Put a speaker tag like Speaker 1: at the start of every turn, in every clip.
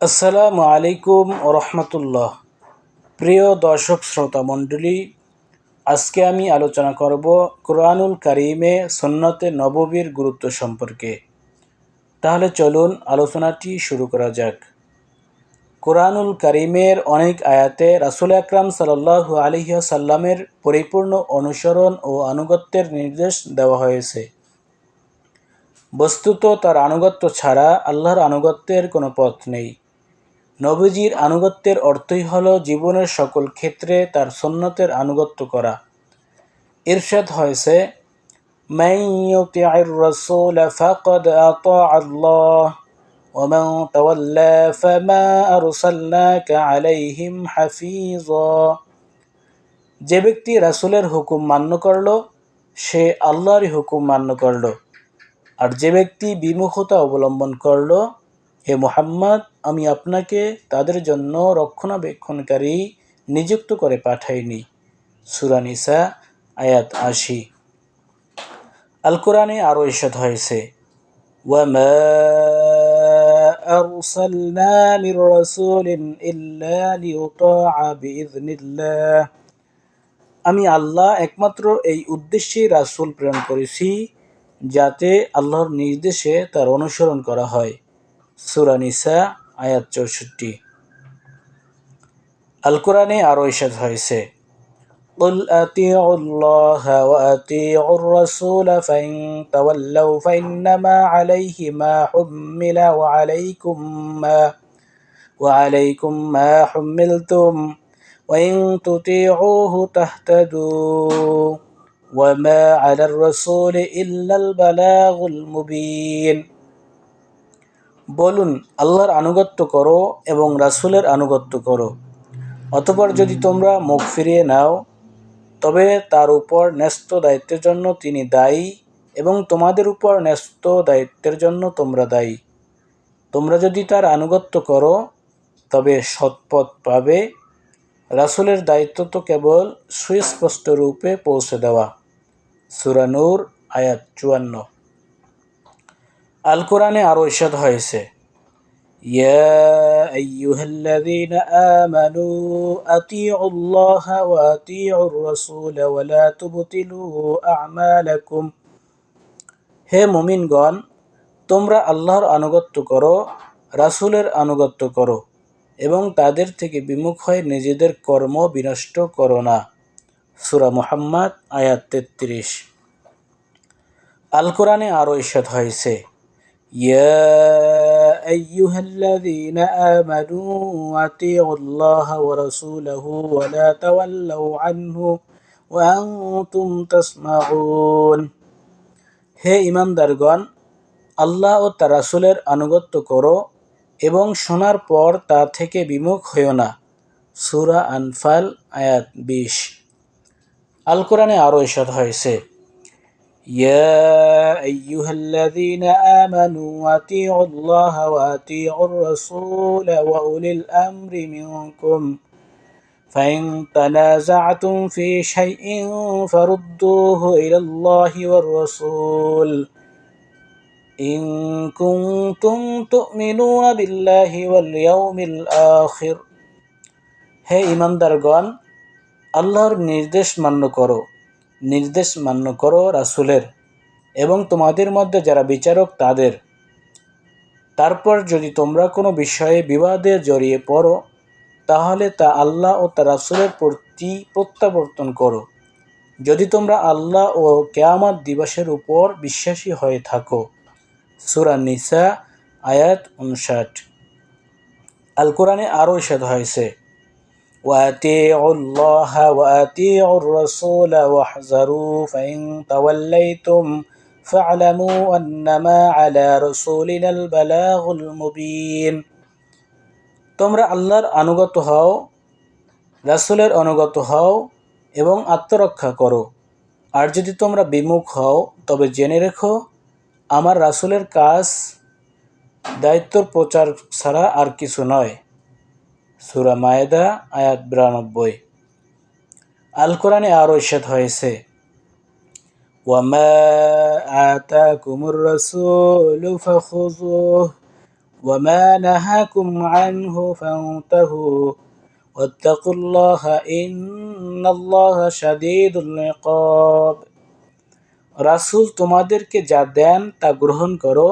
Speaker 1: আসসালামু আলাইকুম রহমতুল্লাহ। প্রিয় দর্শক শ্রোতা মণ্ডলী, আজকে আমি আলোচনা করব কোরআনুল কারিমে সন্ন্যতে নববীর গুরুত্ব সম্পর্কে। তাহলে চলুন আলোচনাটি শুরু করা যাক। কোরআনুল কারিমের অনেক আয়াতে রাসুল আকরাম সাল্লাহ আলহিয়া সাল্লামের পরিপূর্ণ অনুসরণ ও আনুগত্যের নির্দেশ দেওয়া হয়েছে। বস্তুত তার আনুগত্য ছাড়া আল্লাহর আনুগত্যের কোনো পথ নেই। নবীজির আনুগত্যের অর্থই হল জীবনের সকল ক্ষেত্রে তার সন্ন্যতের আনুগত্য করা ইরশাদ হয়েছে من يطع الرسول فقد أطاع الله ومن تولى فما أرسلناك عليهم حفيظا যে ব্যক্তি রাসূলের হুকুম মান্য করল সে আল্লাহরই হুকুম মান্য করল আর যে ব্যক্তি বিমুখতা অবলম্বন করল হে মুহাম্মদ আমি আপনাকে তাদের জন্য রক্ষণাবেক্ষণকারী নিযুক্ত করে পাঠাইনি সুরানিসা আয়াত আশি আল কোরআনে আরও ইসাদ হয়েছে وما أرسلنا من رسول إلا ليطاع بإذن الله আমি আল্লাহ একমাত্র এই উদ্দেশ্যে রাসূল প্রেরণ করেছি যাতে আল্লাহর নির্দেশে তার অনুসরণ করা হয় সুরা নিসা আয়াত চৌষট্টি আল কোরআনে আরও ইসাদ হয়েছে قل أطيعوا الله وأطيعوا الرسول فإن تولوا فإنما عليه ما حمل وعليكم ما وعليكم ما حملتم وإن تطيعوه تهتدوا وما على الرسول إلا البلاغ المبين বলুন, আল্লাহর আনুগত্য করো এবং রাসূলের আনুগত্য করো। অতপর যদি তোমরা মুখ ফিরিয়ে নাও, তবে তার উপর ন্যস্ত দায়িত্বের জন্য তিনি দায়ী এবং তোমাদের উপর ন্যস্ত দায়িত্বের জন্য তোমরা দায়ী। তোমরা যদি তার আনুগত্য করো, তবে সৎপথ পাবে। রাসূলের দায়িত্ব তো কেবল সুস্পষ্ট রূপে পৌঁছে দেওয়া। সুরানুর আয়াত চুয়ান্ন। আল কোরআনে আরও ইসাদ হয়েছে يا أيها الذين آمنوا أطيعوا الله وأطيعوا الرسول ولا تبطلوا أعمالكم হে মুমিনগণ তোমরা আল্লাহর আনুগত্য করো রাসূলের আনুগত্য করো এবং তাদের থেকে বিমুখ হয়ে নিজেদের কর্ম বিনষ্ট করো না সুরা মুহাম্মদ আয়াত তেত্রিশ আল কোরআনে আরও ইসাদ হয়েছে يا أيها الذين آمنوا أطيعوا الله ورسوله ولا تولوا عنه وأنتم تسمعون হে ইমানদারগণ আল্লাহ ও তার রাসুলের আনুগত্য করো এবং শোনার পর তা থেকে বিমুখ হইও না সুরা আনফাল আয়াত বিশ আল কোরআনে আরও ইসাদ হয়েছে يا أيها الذين آمنوا أطيعوا الله وأطيعوا الرسول وأولي الأمر منكم فإن تنازعتم في شيء فردوه إلى الله والرسول إن كنتم تؤمنون بالله واليوم الآخر হে ইমানদারগণ আল্লাহর নির্দেশ মান্য করো নির্দেশ মান্য করো রাসুলের এবং তোমাদের মধ্যে যারা বিচারক তাদের। তারপর যদি তোমরা কোনো বিষয়ে বিবাদে জড়িয়ে পড়ো, তাহলে তা আল্লাহ ও তার রাসুলের প্রতি প্রত্যাবর্তন করো। যদি তোমরা আল্লাহ ও কেয়ামাত দিবসের উপর বিশ্বাসী হয়ে থাকো। সুরা নিসা, আয়াত উনষাট। আল কোরআনে আরও ইসাদ হয়েছে وأطيعوا الله وأطيعوا الرسول واحذروا فإن توليتم فاعلموا أنما على رسولنا البلاغ المبين তোমরা আল্লাহর আনুগত হও রাসুলের অনুগত হও এবং আত্মরক্ষা করো আর যদি তোমরা বিমুখ হও তবে জেনে রেখো আমার রাসুলের কাজ দায়িত্বর প্রচার ছাড়া আর কিছু নয় সুরা মায়েদা আয়াত বিরানব্বই আল কোরআনে আরও ইসাদ হয়েছে وما آتاكم الرسول فخذوه وما نهاكم عنه فانتهوا واتقوا الله إن الله شديد العقاب রাসূল তোমাদেরকে যা দেন তা গ্রহণ করো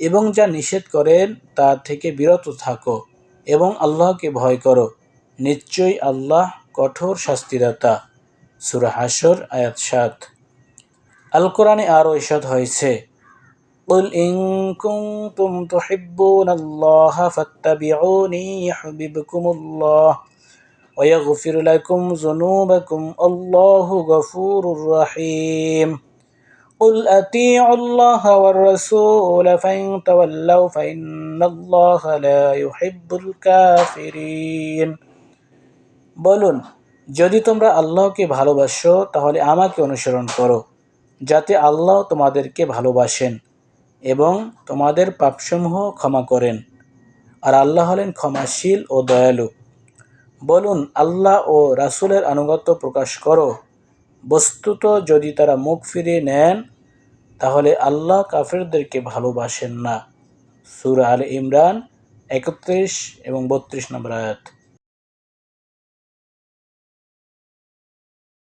Speaker 1: এবং যা নিষেধ করেন তা থেকে বিরত থাকো এবং আল্লাহকে ভয় করো নিশ্চয়ই আল্লাহ কঠোর শাস্তিদাতা সূরা হাসর আয়াত সাত আল কোরআনে আরও ইসাদ হয়েছে قل إن كنتم تحبون الله فاتبعوني يحببكم الله ويغفر لكم ذنوبكم الله غفور رحيم قل أطيعوا الله والرسول فإن تولوا فإن الله لا يحب الكافرين বলুন যদি তোমরা আল্লাহকে ভালোবাসো তাহলে আমাকে অনুসরণ করো যাতে আল্লাহ তোমাদেরকে ভালোবাসেন এবং তোমাদের পাপসমূহ ক্ষমা করেন আর আল্লাহ হলেন ক্ষমাশীল ও দয়ালু বলুন আল্লাহ ও রাসূলের আনুগত্য প্রকাশ করো বস্তুত যদি তারা মুখ ফিরিয়ে নেন, তাহলে আল্লাহ কাফেরদেরকে ভালোবাসেন না। সুর আল ইমরান একত্রিশ এবং বত্রিশ নম্বর আয়াত।